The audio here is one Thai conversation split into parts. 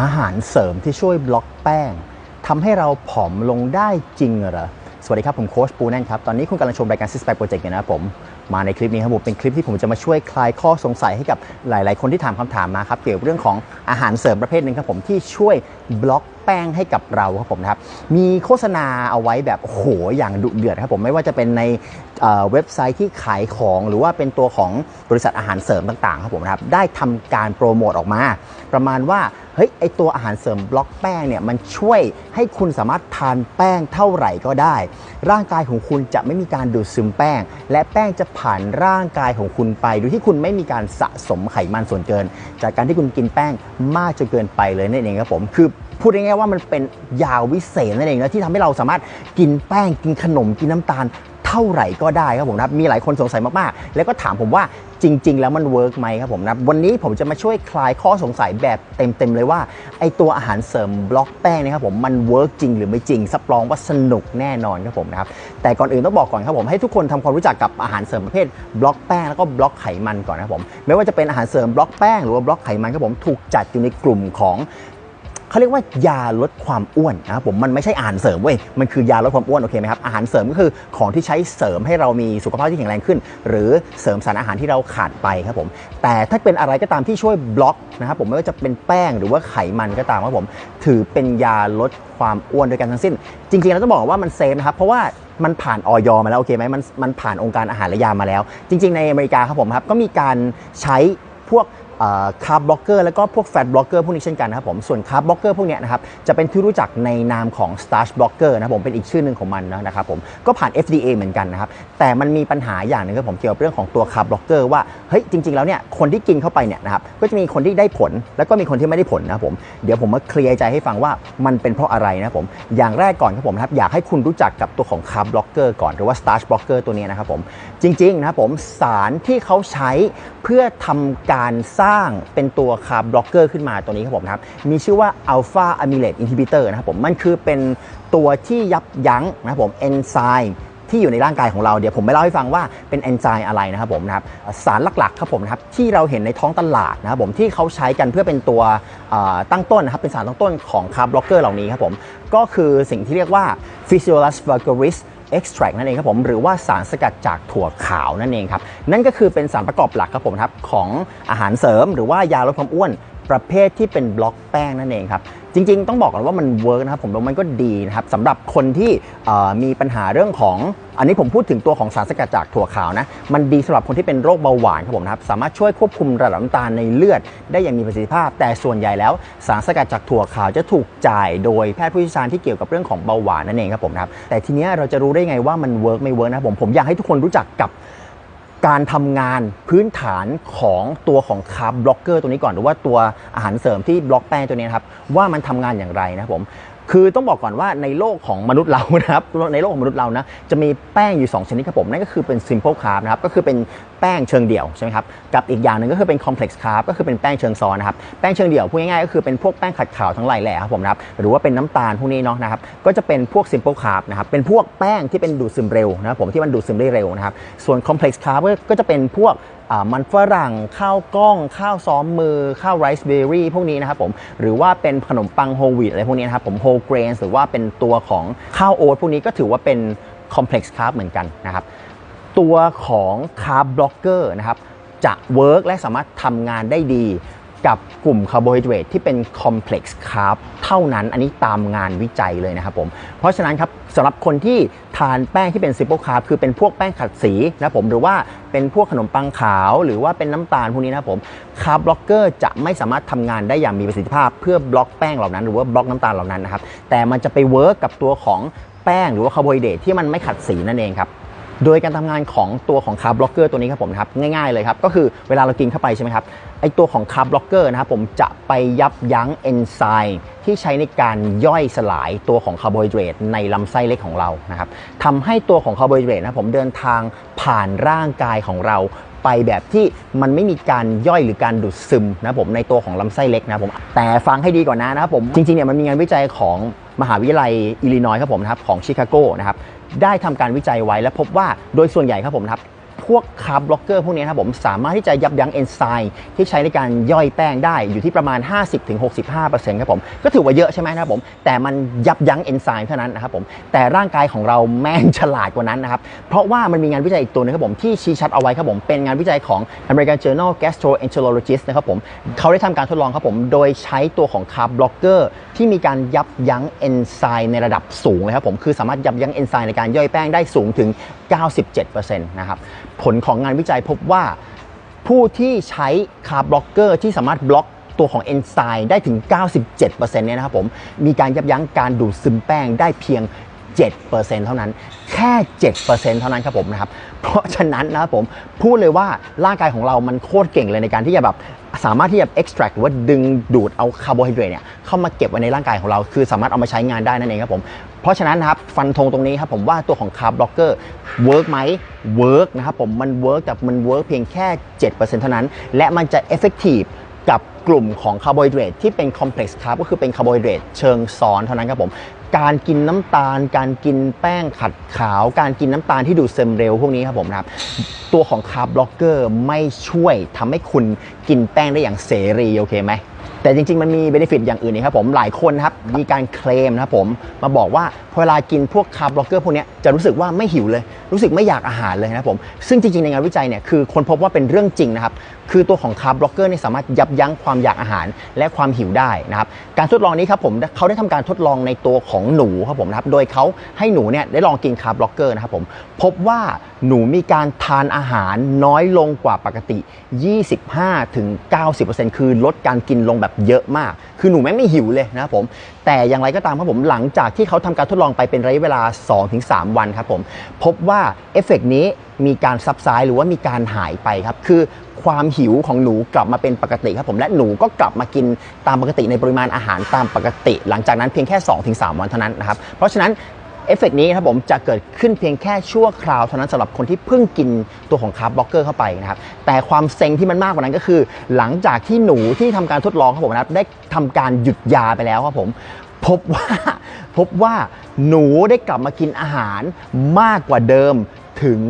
อาหารเสริมที่ช่วยบล็อกแป้งทำให้เราผอมลงได้จริงเหรอ สวัสดีครับ ผมโค้ชปูแน่นครับ ตอนนี้คุณกำลังชมรายการ Six Pack Project อยู่นะครับผม มาในคลิปนี้ครับผมเป็นคลิปที่ผมจะมาช่วยคลายข้อสงสัยให้กับหลาย ๆ คนที่ถามคำถามมาครับ เกี่ยวกับเรื่องของอาหารเสริมประเภทหนึ่งครับผมที่ช่วยบล็อก แป้งให้กับเราครับผมนะครับมีโฆษณาเอาไว้แบบโหอย่างดุเดือดครับผมไม่ว่าจะเป็นในเว็บไซต์ที่ขายของหรือว่าเป็นตัวของบริษัทอาหารเสริมต่างๆครับผมนะครับได้ทำการโปรโมทออกมา ประมาณว่าเฮ้ยไอตัวอาหารเสริมบล็อกแป้งเนี่ยมันช่วยให้คุณสามารถทานแป้งเท่าไหร่ก็ได้ ร่างกายของคุณจะไม่มีการดูดซึมแป้ง และแป้งจะผ่านร่างกายของคุณไป โดยที่คุณไม่มีการสะสมไขมันส่วนเกิน จากการที่คุณกินแป้งมากจนเกินไปเลยนั่นเองครับผมคือ พูดง่ายๆว่ามันเป็นยาวิเศษนั่นเองนะที่ทำให้เราสามารถกินแป้งกินขนมกินน้ำตาลเท่าไหร่ก็ได้ครับผมนะมีหลายคนสงสัยมากๆ แล้วก็ถามผมว่าจริง ๆ แล้วมันเวิร์กไหมครับผมนะวันนี้ผมจะมาช่วยคลายข้อสงสัยแบบเต็ม ๆ เลยว่า ไอตัวอาหารเสริมบล็อกแป้งนะครับผมมันเวิร์กจริงหรือไม่จริงรับรองว่าสนุกแน่นอนครับผมนะครับแต่ก่อนอื่นต้องบอกก่อนครับผมให้ทุกคนทำความรู้จักกับอาหารเสริมประเภทบล็อกแป้งแล้วก็บล็อกไขมันก่อนนะครับผมไม่ว่าจะเป็นอาหารเสริมบล็อกแป้งหรือว่าบล็อกไขมันครับผมถูกจัดอยู่ในกลุ่มของ เขาเรียกว่ายาลดความอ้วนนะครับผมมันไม่ใช่อาหารเสริมเว้ยมันคือยาลดความอ้วนโอเคไหมครับอาหารเสริมก็คือของที่ใช้เสริมให้เรามีสุขภาพที่แข็งแรงขึ้น หรือเสริมสารอาหารที่เราขาดไปครับผมแต่ถ้าเป็นอะไรก็ตามที่ช่วยบล็อกนะครับผมไม่ว่าจะเป็นแป้งหรือว่าไขมันก็ตามครับผมถือเป็นยาลดความอ้วนโดยกันทั้งสิ้น จริงๆเราต้องบอกว่ามันเซฟนะครับเพราะว่ามันผ่านออยมาแล้วโอเคไหมมันมันผ่านองค์การอาหารและยามาแล้ว จริง ๆ ในอเมริกาครับผมครับก็มีการใช้พวก คาร์บบล็อกเกอร์แล้วก็พวกแฟตบล็อกเกอร์พวกนี้เช่นกันนะครับผมส่วนคาร์บบล็อกเกอร์พวกนี้นะครับจะเป็นที่รู้จักในนามของ starch blocker นะครับผมเป็นอีกชื่อหนึ่งของมันนะครับผมก็ผ่าน FDA เหมือนกันนะครับแต่มันมีปัญหาอย่างหนึงครับผมเกี่ยวกับเรื่องของตัวคาร์บบล็อกเกอร์ว่าเฮ้ยจริง ๆแล้วเนี่ยคนที่กินเข้าไปเนี่ยนะครับก็จะมีคนที่ได้ผลแล้วก็มีคนที่ไม่ได้ผลนะครับผมเดี๋ยวผมมาเคลียร์ใจให้ฟังว่ามันเป็นเพราะอะไรนะครับผมอย่างแรกก่อนครับผมครับอยากให้คุณรู้จักกับตัวของคาร์บบล็อกเกอร์ก่อนหรือว่า starch blocker ตัวนี้นะครับผมจริงๆนะครับผมสารที่เขาใช้เพื่อทำการสร้างเป็นตัวคาร์บล็อกเกอร์ขึ้นมาตัวนี้ครับผมนะครับมีชื่อว่าอัลฟาอะมิเลตอินฮิบิเตอร์นะครับผมมันคือเป็นตัวที่ยับยั้งนะครับผมเอนไซม์ที่อยู่ในร่างกายของเราเดี๋ยวผมไม่เล่าให้ฟังว่าเป็นเอนไซม์อะไรนะครับผมนะครับสารหลักๆครับผมนะครับที่เราเห็นในท้องตลาดนะครับผมที่เขาใช้กันเพื่อเป็นตัวตั้งต้นนะครับเป็นสารตั้งต้นของคาร์บล็อกเกอร์เหล่านี้ครับผมก็คือสิ่งที่เรียกว่า Physiolus vulgaris extract นั่นเองครับผมหรือว่าสารสกัดจากถั่วขาวนั่นเองครับนั่นก็คือเป็นสารประกอบหลักครับผมครับของอาหารเสริม หรือว่ายาลดความอ้วนประเภทที่เป็นบล็อกแป้งนั่นเองครับ จริง ๆ ต้องบอกก่อนว่ามันเวิร์กนะครับผมว่ามันก็ดีนะครับสำหรับคนที่มีปัญหาเรื่องของ อันนี้ผมพูดถึงตัวของสารสกัดจากถั่วขาวนะ มันดีสำหรับคนที่เป็นโรคเบาหวานครับผมนะครับ สามารถช่วยควบคุมระดับน้ำตาลในเลือด ได้อย่างมีประสิทธิภาพ แต่ส่วนใหญ่แล้ว สารสกัดจากถั่วขาวจะถูกจ่ายโดยแพทย์ผู้เชี่ยวชาญที่เกี่ยวกับเรื่องของเบาหวานนั่นเองครับผมนะครับแต่ทีนี้เราจะรู้ได้ไงว่ามันเวิร์กไม่เวิร์กนะครับผมผมอยากให้ทุกคนรู้จักกับ การทำงานพื้นฐานของตัวของคาร์บบล็อกเกอร์ตัวนี้ก่อนหรือว่าตัวอาหารเสริมที่บล็อกแป้งตัวนี้นะครับว่ามันทำงานอย่างไรนะครับผม คือต้องบอกก่อนว่าในโลกของมนุษย์เรานะครับในโลกของมนุษย์เรานะจะมีแป้งอยู่ 2 ชนิดครับผมนั่นก็คือเป็น simple carb นะครับก็คือเป็นแป้งเชิงเดี่ยวใช่ไหมครับกับอีกอย่างหนึ่งก็คือเป็น complex carb ก็คือเป็นแป้งเชิงซ้อนนะครับแป้งเชิงเดี่ยวพูดง่ายๆก็คือเป็นพวกแป้งขัดขาวทั้งหลายแหล่ครับผมนะครับหรือว่าเป็นน้ำตาลพวกนี้เนาะนะครับก็จะเป็นพวก simple carb นะครับเป็นพวกแป้งที่เป็นดูดซึมเร็วนะครับผมที่มันดูดซึมได้เร็วนะครับส่วน complex carb ก็จะเป็นพวกมันฝรั่งข้าวกล้อง ข้าวซ้อมมือข้าวไรซ์เบอร์รี่พวกนี้นะครับผมหรือว่าเป็นขนมปังโฮลวีตอะไรพวกนี้นะครับผมโฮลเกรนหรือว่าเป็นตัวของข้าวโอ๊ตพวกนี้ก็ถือว่าเป็นคอมเพล็กซ์คาร์บเหมือนกันนะครับ ตัวของคาร์บบล็อกเกอร์นะครับจะเวิร์กและสามารถทำงานได้ดี กับกลุ่มคาร์โบไฮเดรตที่เป็นคอมเพล็กซ์คาร์บเท่านั้นอันนี้ตามงานวิจัยเลยนะครับผม เพราะฉะนั้นครับสำหรับคนที่ทานแป้งที่เป็นซิปเปิลคาร์บคือเป็นพวกแป้งขัดสีนะครับผมหรือว่าเป็นพวกขนมปังขาว หรือว่าเป็นน้ำตาลพวกนี้นะครับผมคาร์บบล็อกเกอร์จะไม่สามารถทำงานได้อย่างมีประสิทธิภาพ เพื่อบล็อกแป้งเหล่านั้น หรือว่าบล็อกน้ำตาลเหล่านั้นนะครับแต่มันจะไปเวิร์กกับตัวของแป้งหรือว่าคาร์โบไฮเดรตที่มันไม่ขัดสีนั่นเองครับ โดยการทำงานของตัวของคาร์บล็อกเกอร์ตัวนี้ครับผมนะครับง่ายๆเลยครับก็คือเวลาเรากินเข้าไปใช่ไหมครับไอตัวของคาร์บล็อกเกอร์นะครับผมจะไปยับยั้งเอนไซม์ที่ใช้ในการย่อยสลายตัวของคาร์โบไฮเดรตในลำไส้เล็กของเรานะครับทำให้ตัวของคาร์โบไฮเดรตนะผมเดินทางผ่านร่างกายของเราไปแบบที่มันไม่มีการย่อยหรือการดูดซึมนะผมในตัวของลำไส้เล็กนะผมแต่ฟังให้ดีก่อนนะนะครับผมจริงๆเนี่ยมันมีงานวิจัยของ มหาวิทยาลัยอิลลินอยส์ครับผมนะครับของชิคาโกนะครับได้ทำการวิจัยไว้และพบว่าโดยส่วนใหญ่ครับผมนะครับ พวกคาร์บล็อกเกอร์พวกนี้นะครับผมสามารถที่จะยับยั้งเอนไซม์ที่ใช้ในการย่อยแป้งได้อยู่ที่ประมาณ 50-65%ครับผมก็ถือว่าเยอะใช่ไหมนะครับผมแต่มันยับยั้งเอนไซม์เท่านั้นนะครับผมแต่ร่างกายของเราแม่งฉลาดกว่านั้นนะครับเพราะว่ามันมีงานวิจัยอีกตัวหนึงครับผมที่ชี้ชัดเอาไว้ครับผมเป็นงานวิจัยของ American Journal Gastroenterologist นะครับผมเขาได้ทำการทดลองครับผมโดยใช้ตัวของคาร์บบล็อกเกอร์ที่มีการยับยั้งเอนไซม์ในระดับสูงเลยครับผมคือสามารถยับยั้งเอนไซม์ในการย่อยแป้งได้สูงถึง 97%นะครับ ผลของงานวิจัยพบว่าผู้ที่ใช้คาร์บล็อกเกอร์ที่สามารถบล็อกตัวของเอนไซม์ได้ถึง 97%เนี่ยนะครับผม มีการยับยั้งการดูดซึมแป้งได้เพียง 7%เท่านั้น แค่ 7%เท่านั้นครับผมนะครับ เพราะฉะนั้นนะครับผม พูดเลยว่าร่างกายของเรามันโคตรเก่งเลยในการที่จะแบบสามารถที่จะ extract หรือว่าดึงดูดเอาคาร์โบไฮเดรตเนี่ยเข้ามาเก็บไว้ในร่างกายของเรา คือสามารถเอามาใช้งานได้นั่นเองครับผม เพราะฉะนั้นนะครับฟันธงตรงนี้ครับผมว่าตัวของคาร์บล็อกเกอร์เวิร์กไหมเวิร์กนะครับผมมันเวิร์กแต่มันเวิร์กเพียงแค่ 7%เท่านั้น และมันจะ effective กับกลุ่มของคาร์โบไฮเดรตที่เป็นคอมเพล็กซ์ครับก็คือเป็นคาร์โบไฮเดรตเชิงซ้อนเท่านั้นครับผม การกินน้ำตาล การกินแป้งขัดขาว การกินน้ำตาลที่ดูดซึมเร็วพวกนี้ครับผมนะครับ ตัวของคาร์บบล็อกเกอร์ไม่ช่วยทำให้คุณกินแป้งได้อย่างเสรีโอเคไหม แต่จริง ๆ มันมีเบนฟิตอย่างอื่นนี่ครับผมหลายคนครับมีการเคลมนะครับผมมาบอกว่าพอเวลากินพวกคาร์บบล็อกเกอร์พวกนี้จะรู้สึกว่าไม่หิวเลย รู้สึกไม่อยากอาหารเลยนะครับผมซึ่งจริงๆในงานวิจัยเนี่ยคือคนพบว่าเป็นเรื่องจริงนะครับคือตัวของคาร์บล็อกเกอร์เนี่ยสามารถยับยั้งความอยากอาหารและความหิวได้นะครับการทดลองนี้ครับผมเขาได้ทำการทดลองในตัวของหนูครับผมนะครับโดยเขาให้หนูเนี่ยได้ลองกินคาร์บบล็อกเกอร์นะครับผมพบว่าหนูมีการทานอาหารน้อยลงกว่าปกติ 25-90%คือลดการกินลงแบบเยอะมาก คือหนูแม่งไม่หิวเลยนะครับผมแต่อย่างไรก็ตามครับผมหลังจากที่เขาทำการทดลองไปเป็นระยะเวลา 2-3 วันครับผมพบว่าเอฟเฟกต์นี้มีการซับซ้ายหรือว่ามีการหายไปครับ คือความหิวของหนูกลับมาเป็นปกติครับผมและหนูก็กลับมากินตามปกติในปริมาณอาหารตามปกติ หลังจากนั้นเพียงแค่ 2-3 วันเท่านั้นนะครับเพราะฉะนั้น เอฟเฟกต์นี้ครับผมจะเกิดขึ้นเพียงแค่ชั่วคราวเท่านั้นสำหรับคนที่เพิ่งกินตัวของคาร์บบล็อกเกอร์เข้าไปนะครับแต่ความเซ็งที่มันมากกว่านั้นก็คือ หลังจากที่หนูที่ทำการทดลองครับผมนะครับได้ทำการหยุดยาไปแล้วครับผมพบว่าพบว่าหนูได้กลับมากินอาหารมากกว่าเดิมถึง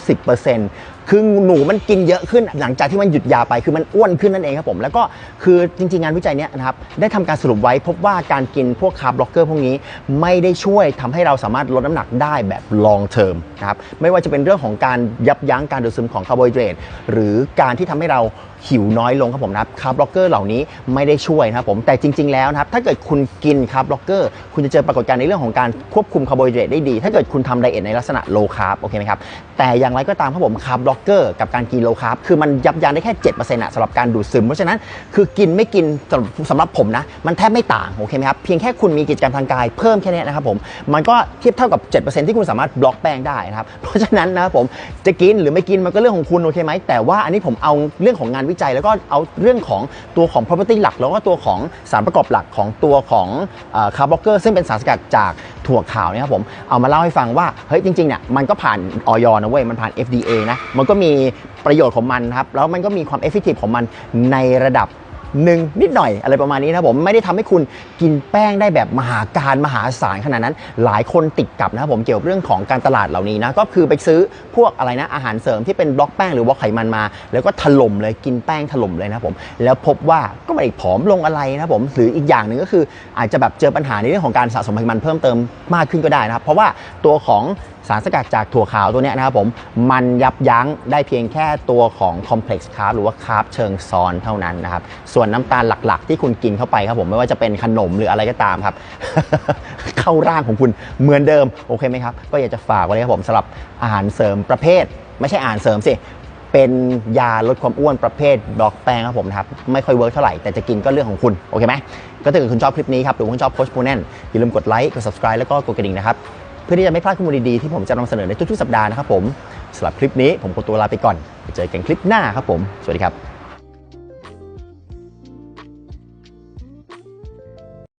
50% คือหนูมันกินเยอะขึ้นหลังจากที่มันหยุดยาไปคือมันอ้วนขึ้นนั่นเองครับผมแล้วก็คือจริงๆงานวิจัยเนี้ยนะครับได้ทำการสรุปไว้พบว่าการกินพวกคาร์บล็อกเกอร์พวกนี้ไม่ได้ช่วยทำให้เราสามารถลดน้ำหนักได้แบบ long term นะครับไม่ว่าจะเป็นเรื่องของการยับยั้งการดูดซึมของคาร์โบไฮเดรตหรือการที่ทำให้เรา หิวน้อยลงครับผมนะครับคาร์บล็อกเกอร์เหล่านี้ไม่ได้ช่วยนะครับผมแต่จริง ๆ แล้วนะครับถ้าเกิดคุณกินคาร์บล็อกเกอร์คุณจะเจอปรากฏการณ์ในเรื่องของการควบคุมคาร์โบไฮเดรตได้ดี ถ้าเกิดคุณทำไดเอทในลักษณะ low carb โอเคไหมครับแต่อย่างไรก็ตามครับผมคาร์บล็อกเกอร์กับการกิน low carb คือมันยับยั้งได้แค่7%อะสำหรับการดูดซึม เพราะฉะนั้นคือกินไม่กินสำหรับสำหรับผมนะมันแทบไม่ต่างโอเคไหมครับเพียงแค่คุณมีกิจกรรมทางกายเพิ่มแค่นี้นะครับผมมันก็เทียบเท่ากับ 7%ที่คุณสามารถบล็อกแป้งได้นะครับเพราะฉะนั้นนะครับผมจะกินหรือไม่กินมันก็เรื่องของคุณโอเคไหมแต่ว่าอันนี้ผมเอาเรื่องของงานวิจัย แล้วก็เอาเรื่องของตัวของ property หลัก แล้วก็ตัวของสารประกอบหลักของตัวของคาร์บอกเกอร์ซึ่งเป็นสารสกัดจากถั่วขาวเนี่ยครับผมเอามาเล่าให้ฟังว่าเฮ้ยจริงๆเนี่ยมันก็ผ่านออยนะเว้ยมันผ่าน FDA นะมันก็มีประโยชน์ของมันครับแล้วมันก็มีความ effective ของมันในระดับ หนึ่งนิดหน่อยอะไรประมาณนี้นะผมไม่ได้ทำให้คุณกินแป้งได้แบบมหาการมหาศาลขนาดนั้น หลายคนติดกับนะครับผมเกี่ยวกับเรื่องของการตลาดเหล่านี้นะก็คือไปซื้อพวกอะไรนะอาหารเสริมที่เป็นบล็อกแป้งหรือบล็อกไขมันมา แล้วก็ถล่มเลยกินแป้งถล่มเลยนะผมแล้วพบว่าก็ไม่ได้ผอมลงอะไรนะผมหรืออีกอย่างหนึ่งก็คืออาจจะแบบเจอปัญหาในเรื่องของการสะสมไขมันเพิ่มเติมมากขึ้นก็ได้นะครับเพราะว่าตัวของ สารสกัดจากถั่วขาวตัวนี้นะครับผมมันยับยั้งได้เพียงแค่ตัวของคอมเพล็กซ์คาร์บหรือว่าคาร์บเชิงซ้อนเท่านั้นนะครับส่วนน้ำตาลหลักๆ ที่คุณกินเข้าไปครับผมไม่ว่าจะเป็นขนมหรืออะไรก็ตามครับ เข้าร่างของคุณเหมือนเดิมโอเคไหมครับก็อยากจะฝากไว้ครับผมสำหรับอาหารเสริมประเภท ไม่ใช่อาหารเสริมสิเป็นยาลดความอ้วนประเภทบล็อกแป้งครับผมนะครับไม่ค่อยเวิร์กเท่าไหร่แต่จะกินก็เรื่องของคุณโอเคไหมก็ถ้าเกิดคุณชอบคลิปนี้ครับหรือคุณชอบโคชปูแนนอย่าลืมกดไลค์กด subscribe แล้วก็กดกระดิ่งนะครับ เพื่อที่จะไม่พลาดข้อมูลดีๆที่ผมจะนำเสนอในทุกๆสัปดาห์นะครับผมสำหรับคลิปนี้ผมขอตัวลาไปก่อนเจอกันคลิปหน้าครับผม สวัสดีครับ